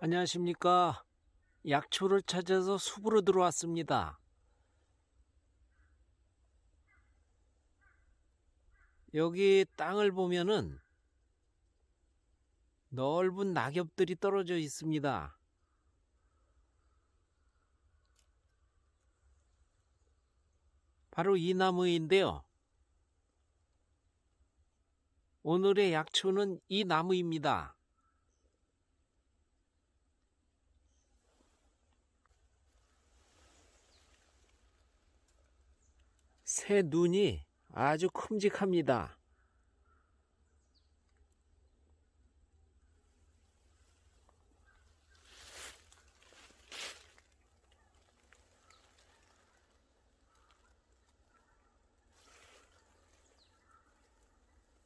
안녕하십니까. 약초를 찾아서 숲으로 들어왔습니다. 여기 땅을 보면은 넓은 낙엽들이 떨어져 있습니다. 바로 이 나무인데요. 오늘의 약초는 이 나무입니다. 새 눈이 아주 큼직합니다.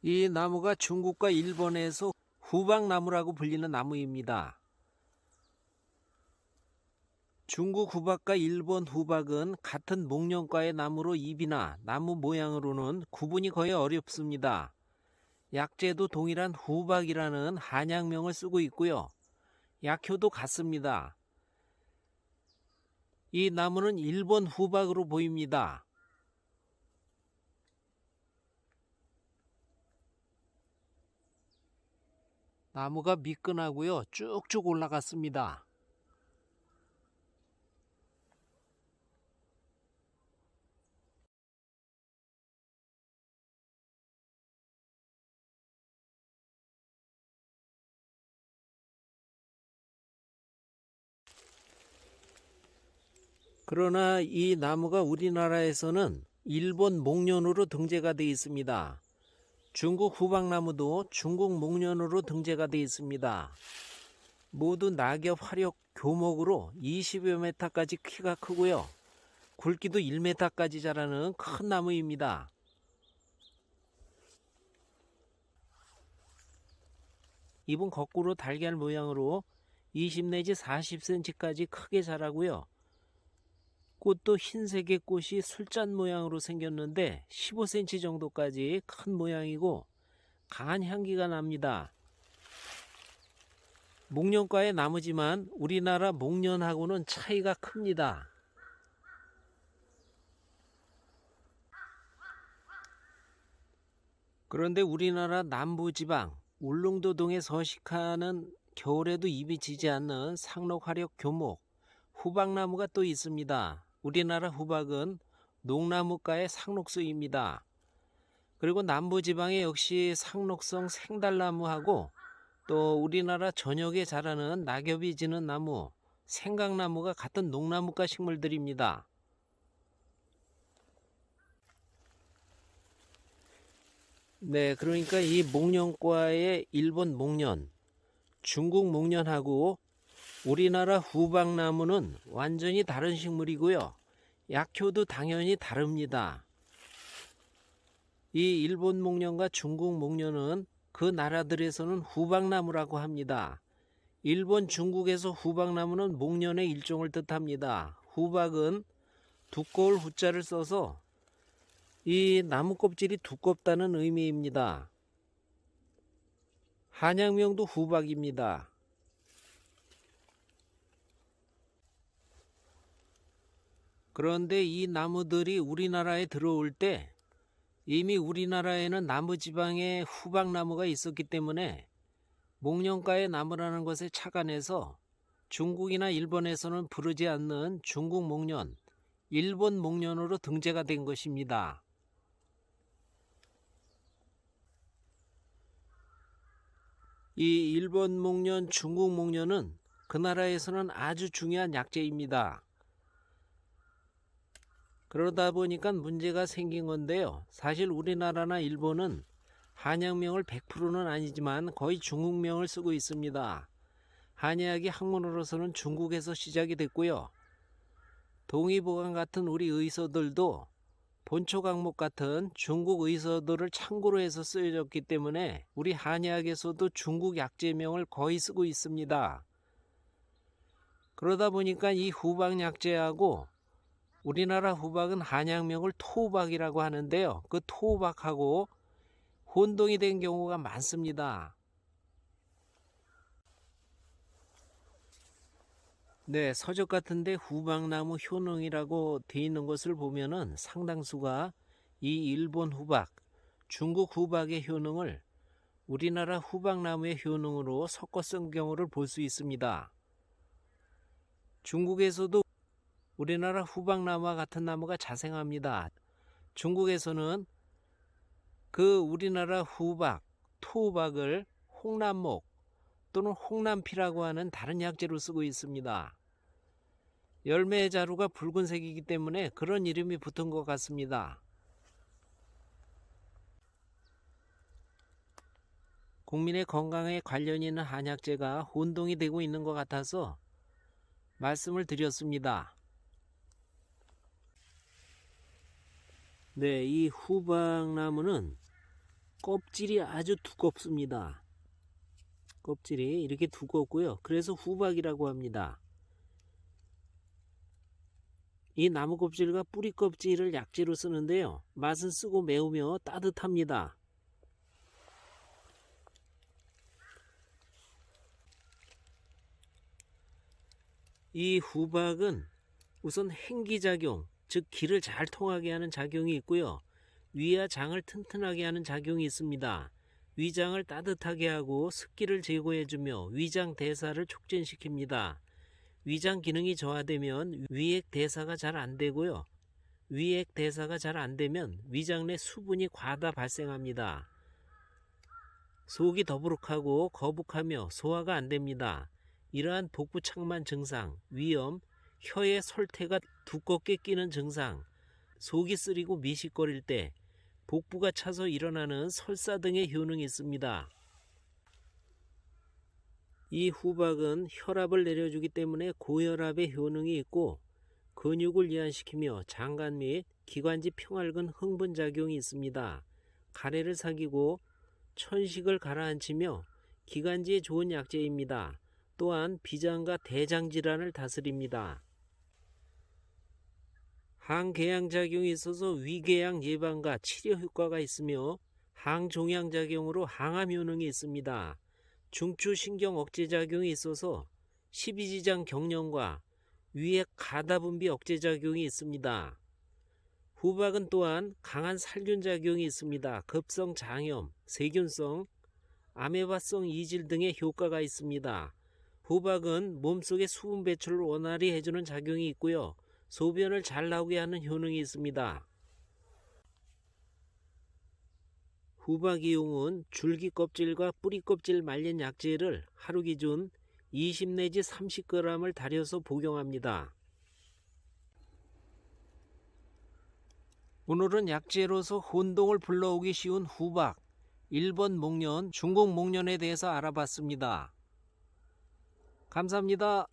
이 나무가 중국과 일본에서 후박나무라고 불리는 나무입니다. 중국 후박과 일본 후박은 같은 목련과의 나무로 잎이나 나무 모양으로는 구분이 거의 어렵습니다. 약재도 동일한 후박이라는 한약명을 쓰고 있고요. 약효도 같습니다. 이 나무는 일본 후박으로 보입니다. 나무가 미끈하고요. 쭉쭉 올라갔습니다. 그러나 이 나무가 우리나라에서는 일본 목련으로 등재가 되어 있습니다. 중국 후박나무도 중국 목련으로 등재가 되어 있습니다. 모두 낙엽 화력 교목으로 20여 메타까지 키가 크고요. 굵기도 1메타까지 자라는 큰 나무입니다. 잎은 거꾸로 달걀 모양으로 20 내지 40cm까지 크게 자라고요. 꽃도 흰색의 꽃이 술잔 모양으로 생겼는데 15cm 정도까지 큰 모양이고 강한 향기가 납니다. 목련과의 나무지만 우리나라 목련하고는 차이가 큽니다. 그런데 우리나라 남부지방 울릉도동에 서식하는 겨울에도 잎이 지지 않는 상록화력 교목 후박나무가 또 있습니다. 우리나라 후박은 농나무가의 상록수입니다. 그리고 남부지방에 역시 상록성 생달나무하고 또 우리나라 전역에 자라는 낙엽이 지는 나무 생강나무가 같은 농나무가 식물들입니다. 네, 그러니까 이 목련과의 일본 목련, 중국 목련하고 우리나라 후박나무는 완전히 다른 식물이고요. 약효도 당연히 다릅니다. 이 일본 목련과 중국 목련은 그 나라들에서는 후박나무라고 합니다. 일본, 중국에서 후박나무는 목련의 일종을 뜻합니다. 후박은 두꺼울 후자를 써서 이 나무 껍질이 두껍다는 의미입니다. 한양명도 후박입니다. 그런데 이 나무들이 우리나라에 들어올 때 이미 우리나라에는 나무 지방에 후박나무가 있었기 때문에 목련가의 나무라는 것에 착안해서 중국이나 일본에서는 부르지 않는 중국 목련, 일본 목련으로 등재가 된 것입니다. 이 일본 목련, 중국 목련은 그 나라에서는 아주 중요한 약재입니다. 그러다 보니까 문제가 생긴 건데요. 사실 우리나라나 일본은 한약명을 100%는 아니지만 거의 중국명을 쓰고 있습니다. 한약이 학문으로서는 중국에서 시작이 됐고요. 동의보감 같은 우리 의서들도 본초 강목 같은 중국 의서들을 참고로 해서 쓰여졌기 때문에 우리 한약에서도 중국 약재명을 거의 쓰고 있습니다. 그러다 보니까 이 후방 약재하고 우리나라 후박은 한양명을 토박이라고 하는데요. 그 토박하고 혼동이 된 경우가 많습니다. 네, 서적 같은데 후박나무 효능이라고 돼 있는 것을 보면은 상당수가 이 일본 후박, 중국 후박의 효능을 우리나라 후박나무의 효능으로 섞어 쓴 경우를 볼 수 있습니다. 중국에서도 우리나라 후박나무와 같은 나무가 자생합니다. 중국에서는 그 우리나라 후박, 토박을 홍남목 또는 홍남피라고 하는 다른 약재로 쓰고 있습니다. 열매의 자루가 붉은색이기 때문에 그런 이름이 붙은 것 같습니다. 국민의 건강에 관련 있는 한약재가 혼동이 되고 있는 것 같아서 말씀을 드렸습니다. 네, 이 후박나무는 껍질이 아주 두껍습니다. 껍질이 이렇게 두껍고요. 그래서 후박이라고 합니다. 이 나무 껍질과 뿌리 껍질을 약재로 쓰는데요. 맛은 쓰고 매우며 따뜻합니다. 이 후박은 우선 행기작용, 즉 기를 잘 통하게 하는 작용이 있고요. 위와 장을 튼튼하게 하는 작용이 있습니다. 위장을 따뜻하게 하고 습기를 제거해주며 위장 대사를 촉진시킵니다. 위장 기능이 저하되면 위액 대사가 잘 안 되고요. 위액 대사가 잘 안 되면 위장 내 수분이 과다 발생합니다. 속이 더부룩하고 거북하며 소화가 안 됩니다. 이러한 복부 창만 증상, 위염, 혀의 솔태가 두껍게 끼는 증상, 속이 쓰리고 미식거릴 때 복부가 차서 일어나는 설사 등의 효능이 있습니다. 이 후박은 혈압을 내려주기 때문에 고혈압의 효능이 있고 근육을 이완시키며 장관 및 기관지 평활근 흥분 작용이 있습니다. 가래를 사귀고 천식을 가라앉히며 기관지에 좋은 약재입니다. 또한 비장과 대장 질환을 다스립니다. 항궤양 작용이 있어서 위궤양 예방과 치료 효과가 있으며 항종양 작용으로 항암 효능이 있습니다. 중추 신경 억제 작용이 있어서 십이지장 경련과 위액 가다 분비 억제 작용이 있습니다. 후박은 또한 강한 살균 작용이 있습니다. 급성 장염, 세균성, 아메바성 이질 등의 효과가 있습니다. 후박은 몸속의 수분 배출을 원활히 해주는 작용이 있고요. 소변을 잘 나오게 하는 효능이 있습니다. 후박 이용은 줄기 껍질과 뿌리 껍질 말린 약재를 하루 기준 20 내지 30g을 달여서 복용합니다. 오늘은 약재로서 혼동을 불러오기 쉬운 후박, 일본 목련, 중국 목련에 대해서 알아봤습니다. 감사합니다.